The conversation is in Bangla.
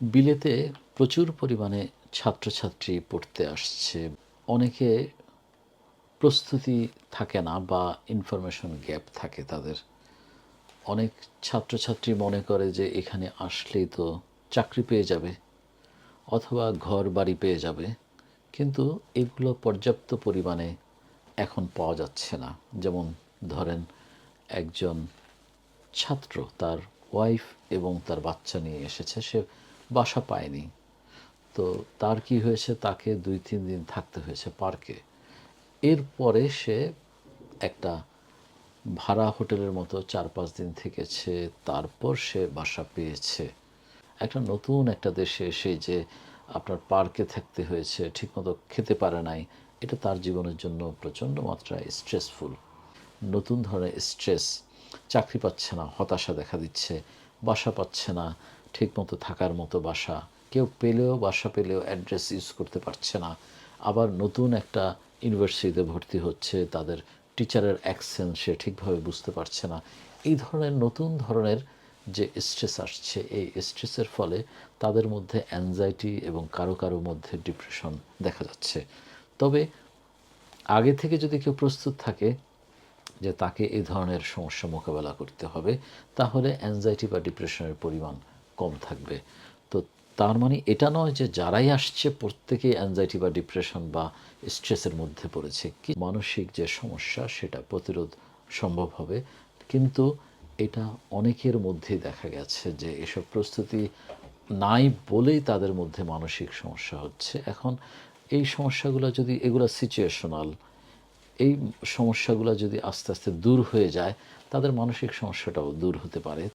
বিলেতে প্রচুর পরিমাণে ছাত্রছাত্রী পড়তে আসছে। অনেকে প্রস্তুতি থাকে না বা ইনফরমেশন গ্যাপ থাকে তাদের। অনেক ছাত্রছাত্রী মনে করে যে এখানে আসলেই তো চাকরি পেয়ে যাবে অথবা ঘর বাড়ি পেয়ে যাবে। কিন্তু এগুলো পর্যাপ্ত পরিমাণে এখন পাওয়া যাচ্ছে না। যেমন ধরেন একজন ছাত্র, তার ওয়াইফ এবং তার বাচ্চা নিয়ে এসেছে। সে বাসা পায়নি। তো তার কি হয়েছে? তাকে দুই, তিন দিন থাকতে হয়েছে পার্কে। এরপরে সে একটা ভাড়া হোটেলের মতো চার, পাঁচ দিন থেকেছে। তারপর সে বাসা পেয়েছে। একটা নতুন একটা দেশে এসে যে আপনার পার্কে থাকতে হয়েছে, ঠিকমতো খেতে পারে নাই, এটা তার জীবনের জন্য প্রচণ্ড মাত্রায় স্ট্রেসফুল নতুন ধরনের স্ট্রেস চাকরি পাচ্ছে না, হতাশা দেখা দিচ্ছে, বাসা পাচ্ছে না ঠিকমতো থাকার মতো বাসা। কেউ পেলেও বাসা পেলেও অ্যাড্রেস ইউজ করতে পারছে না। আবার নতুন একটা ইউনিভার্সিটিতে ভর্তি হচ্ছে, তাদের টিচারের অ্যাকসেন্ট সে ঠিকভাবে বুঝতে পারছে না। এই ধরনের নতুন ধরনের যে স্ট্রেস আসছে, এই স্ট্রেসের ফলে তাদের মধ্যে অ্যাংজাইটি এবং কারও কারও মধ্যে ডিপ্রেশন দেখা যাচ্ছে। তবে আগে থেকে যদি কেউ প্রস্তুত থাকে যে তাকে এই ধরনের সমস্যা মোকাবেলা করতে হবে, তাহলে অ্যাংজাইটি বা ডিপ্রেশনের পরিমাণ কম থাকবে। তো তার মানে এটা নয় যে যারাই আসছে প্রত্যেকেই অ্যাংজাইটি বা ডিপ্রেশন বা স্ট্রেসের মধ্যে পড়েছে। কি মানসিক যে সমস্যা সেটা প্রতিরোধ সম্ভব হবে। কিন্তু এটা অনেকের মধ্যেই দেখা গেছে যে এসব প্রস্তুতি নাই বলেই তাদের মধ্যে মানসিক সমস্যা হচ্ছে। এখন এই সমস্যাগুলো যদি এগুলো সিচুয়েশনাল এই সমস্যাগুলো যদি আস্তে আস্তে দূর হয়ে যায়, তাদের মানসিক সমস্যাটাও দূর হতে পারে।